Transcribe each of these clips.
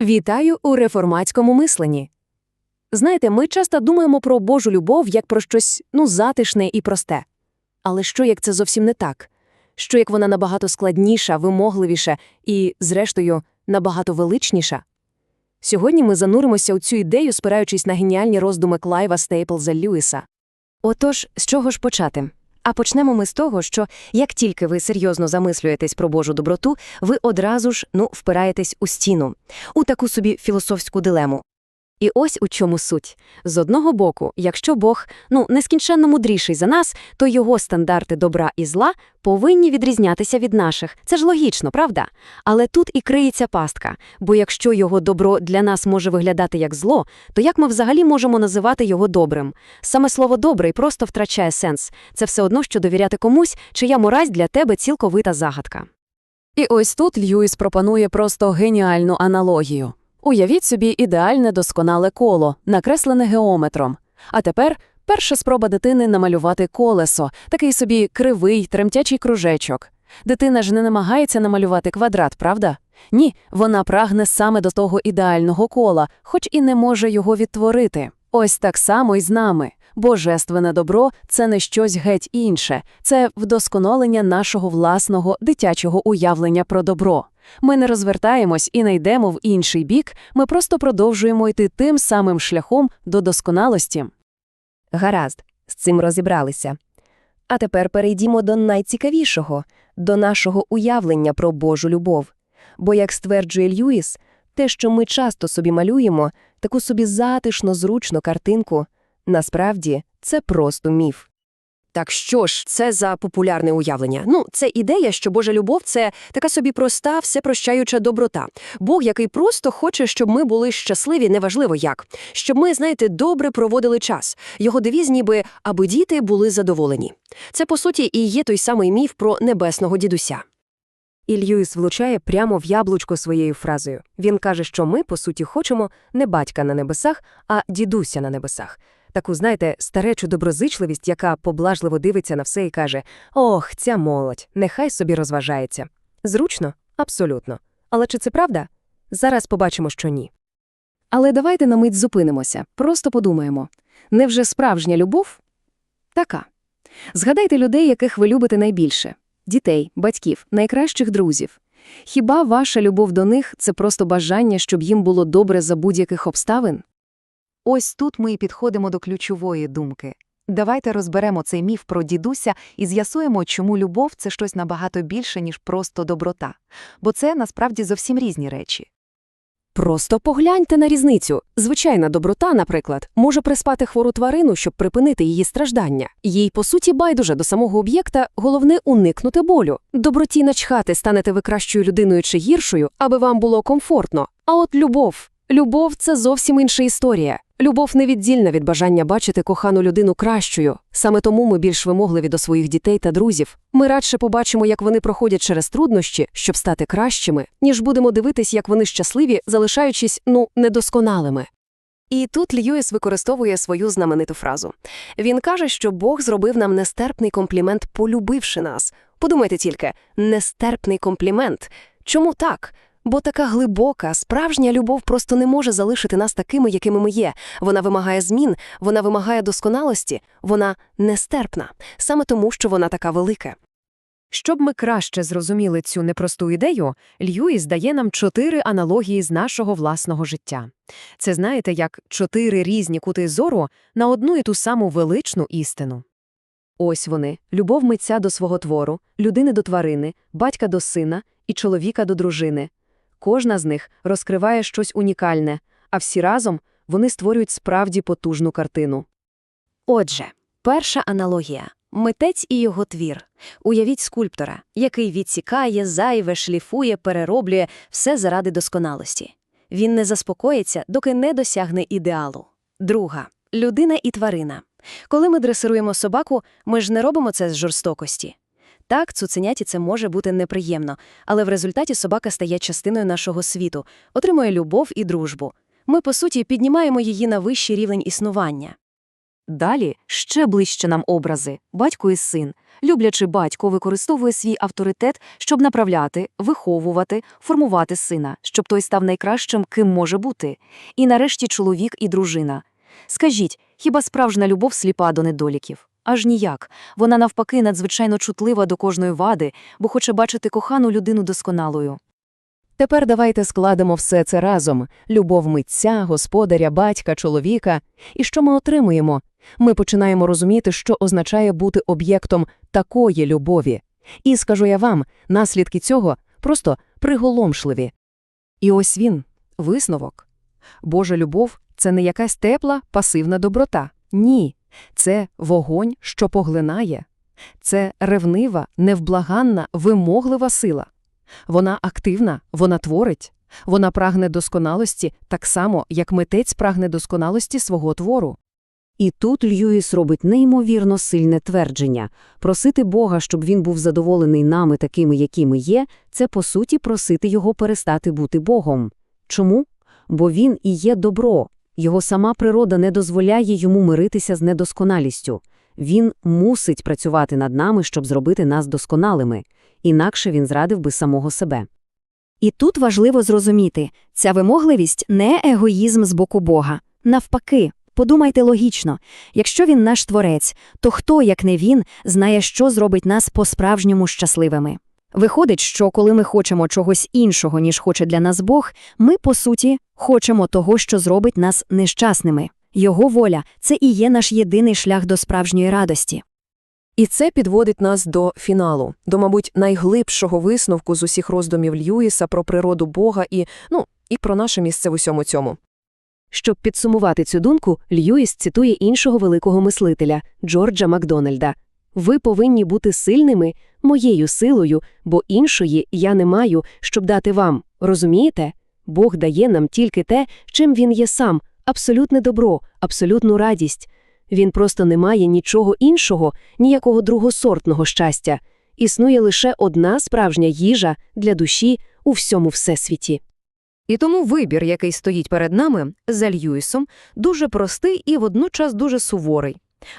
Вітаю у реформатському мисленні. Знаєте, ми часто думаємо про Божу любов як про щось ну, затишне і просте. Але що як це зовсім не так? Що як вона набагато складніша, вимогливіша і, зрештою, набагато величніша? Сьогодні ми зануримося у цю ідею, спираючись на геніальні роздуми Клайва Стейплза Льюіса. Отож, з чого ж почати? А почнемо ми з того, що як тільки ви серйозно замислюєтесь про Божу доброту, ви одразу ж ну, впираєтесь у стіну, у таку собі філософську дилему. І ось у чому суть. З одного боку, якщо Бог ну, нескінченно мудріший за нас, то його стандарти добра і зла повинні відрізнятися від наших. Це ж логічно, правда? Але тут і криється пастка, бо якщо його добро для нас може виглядати як зло, то як ми взагалі можемо називати його добрим? Саме слово добрий просто втрачає сенс. Це все одно, що довіряти комусь, чия морась для тебе цілковита загадка. І ось тут Льюіс пропонує просто геніальну аналогію. Уявіть собі ідеальне досконале коло, накреслене геометром. А тепер перша спроба дитини намалювати колесо, такий собі кривий, тремтячий кружечок. Дитина ж не намагається намалювати квадрат, правда? Ні, вона прагне саме до того ідеального кола, хоч і не може його відтворити. Ось так само і з нами. Божественне добро це не щось геть інше, це вдосконалення нашого власного дитячого уявлення про добро. Ми не розвертаємось і не йдемо в інший бік, ми просто продовжуємо йти тим самим шляхом до досконалості. Гаразд, з цим розібралися. А тепер перейдімо до найцікавішого до нашого уявлення про Божу любов. Бо, як стверджує Льюіс, те, що ми часто собі малюємо, таку собі затишно зручну картинку, насправді це просто міф. Так що ж це за популярне уявлення? Ну, це ідея, що Божа любов це така собі проста, всепрощаюча доброта. Бог, який просто хоче, щоб ми були щасливі, неважливо як, щоб ми, знаєте, добре проводили час. Його девіз ніби аби діти були задоволені. Це по суті і є той самий міф про небесного дідуся. І Льюіс влучає прямо в яблучко своєю фразою. Він каже, що ми, по суті, хочемо не батька на небесах, а дідуся на небесах. Таку, знаєте, старечу доброзичливість, яка поблажливо дивиться на все і каже: Ох, ця молодь, нехай собі розважається. Зручно? Абсолютно. Але чи це правда? Зараз побачимо, що ні. Але давайте на мить зупинимося, просто подумаємо. Невже справжня любов? Така. Згадайте людей, яких ви любите найбільше дітей, батьків, найкращих друзів. Хіба ваша любов до них це просто бажання, щоб їм було добре за будь-яких обставин? Ось тут ми і підходимо до ключової думки. Давайте розберемо цей міф про дідуся і з'ясуємо, чому любов це щось набагато більше, ніж просто доброта. Бо це насправді зовсім різні речі. Просто погляньте на різницю. Звичайна доброта, наприклад, може приспати хвору тварину, щоб припинити її страждання. Їй, по суті, байдуже до самого об'єкта, головне уникнути болю. Доброті начхати станете ви кращою людиною чи гіршою, аби вам було комфортно. А от любов. Любов це зовсім інша історія. Любов невіддільна від бажання бачити кохану людину кращою. Саме тому ми більш вимогливі до своїх дітей та друзів. Ми радше побачимо, як вони проходять через труднощі, щоб стати кращими, ніж будемо дивитись, як вони щасливі, залишаючись ну недосконалими. І тут Льюіс використовує свою знамениту фразу. Він каже, що Бог зробив нам нестерпний комплімент, полюбивши нас. Подумайте тільки, нестерпний комплімент. Чому так? Бо така глибока, справжня любов просто не може залишити нас такими, якими ми є. Вона вимагає змін, вона вимагає досконалості, вона нестерпна, саме тому, що вона така велика. Щоб ми краще зрозуміли цю непросту ідею, Льюіс дає нам чотири аналогії з нашого власного життя. Це знаєте, як чотири різні кути зору на одну і ту саму величну істину. Ось вони любов митця до свого твору, людини до тварини, батька до сина і чоловіка до дружини. Кожна з них розкриває щось унікальне, а всі разом вони створюють справді потужну картину. Отже, перша аналогія митець і його твір. Уявіть скульптора, який відсікає, зайве, шліфує, перероблює все заради досконалості. Він не заспокоїться, доки не досягне ідеалу. Друга людина і тварина. Коли ми дресируємо собаку, ми ж не робимо це з жорстокості. Так, цуценяті це може бути неприємно, але в результаті собака стає частиною нашого світу, отримує любов і дружбу. Ми, по суті, піднімаємо її на вищий рівень існування. Далі ще ближче нам образи батько і син. Люблячий батько використовує свій авторитет, щоб направляти, виховувати, формувати сина, щоб той став найкращим, ким може бути. І нарешті чоловік і дружина. Скажіть, хіба справжня любов сліпа до недоліків? Аж ніяк. Вона навпаки надзвичайно чутлива до кожної вади, бо хоче бачити кохану людину досконалою. Тепер давайте складемо все це разом: любов митця, господаря, батька, чоловіка. І що ми отримуємо? Ми починаємо розуміти, що означає бути об'єктом такої любові. І скажу я вам, наслідки цього просто приголомшливі. І ось він, висновок. Божа любов це не якась тепла, пасивна доброта. Ні. Це вогонь, що поглинає. Це ревнива, невблаганна, вимоглива сила. Вона активна, вона творить, вона прагне досконалості так само, як митець прагне досконалості свого твору. І тут Льюіс робить неймовірно сильне твердження. Просити Бога, щоб він був задоволений нами такими, які ми є, це по суті просити його перестати бути Богом. Чому? Бо він і є добро. Його сама природа не дозволяє йому миритися з недосконалістю. Він мусить працювати над нами, щоб зробити нас досконалими. Інакше він зрадив би самого себе. І тут важливо зрозуміти, ця вимогливість не егоїзм з боку Бога. Навпаки, подумайте логічно, якщо він наш творець, то хто, як не він, знає, що зробить нас по-справжньому щасливими? Виходить, що коли ми хочемо чогось іншого, ніж хоче для нас Бог, ми, по суті, хочемо того, що зробить нас нещасними. Його воля – це і є наш єдиний шлях до справжньої радості. І це підводить нас до фіналу, до, мабуть, найглибшого висновку з усіх роздумів Льюіса про природу Бога і, ну, і про наше місце в усьому цьому. Щоб підсумувати цю думку, Льюіс цитує іншого великого мислителя Джорджа Макдональда. «Ви повинні бути сильними моєю силою, бо іншої я не маю, щоб дати вам. Розумієте? Бог дає нам тільки те, чим він є сам, абсолютне добро, абсолютну радість. Він просто не має нічого іншого, ніякого другосортного щастя. Існує лише одна справжня їжа для душі у всьому всесвіті. І тому вибір, який стоїть перед нами, за Льюісом, дуже простий і водночас дуже суворий.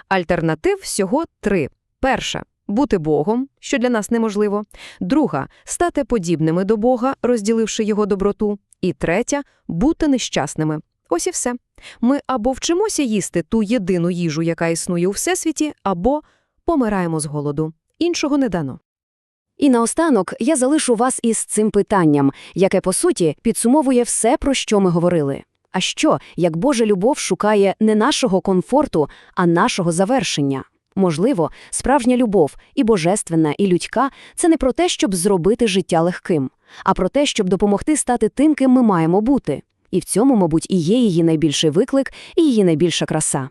Альтернатив всього три. Перша – бути Богом, що для нас неможливо. Друга – стати подібними до Бога, розділивши його доброту. І третя – бути нещасними. Ось і все. Ми або вчимося їсти ту єдину їжу, яка існує у всесвіті, або помираємо з голоду. Іншого не дано. І наостанок я залишу вас із цим питанням, яке, по суті, підсумовує все, про що ми говорили. А що, як Божа любов шукає не нашого комфорту, а нашого завершення? Можливо, справжня любов, і божественна, і людська – це не про те, щоб зробити життя легким, а про те, щоб допомогти стати тим, ким ми маємо бути. І в цьому, мабуть, і є її найбільший виклик, і її найбільша краса.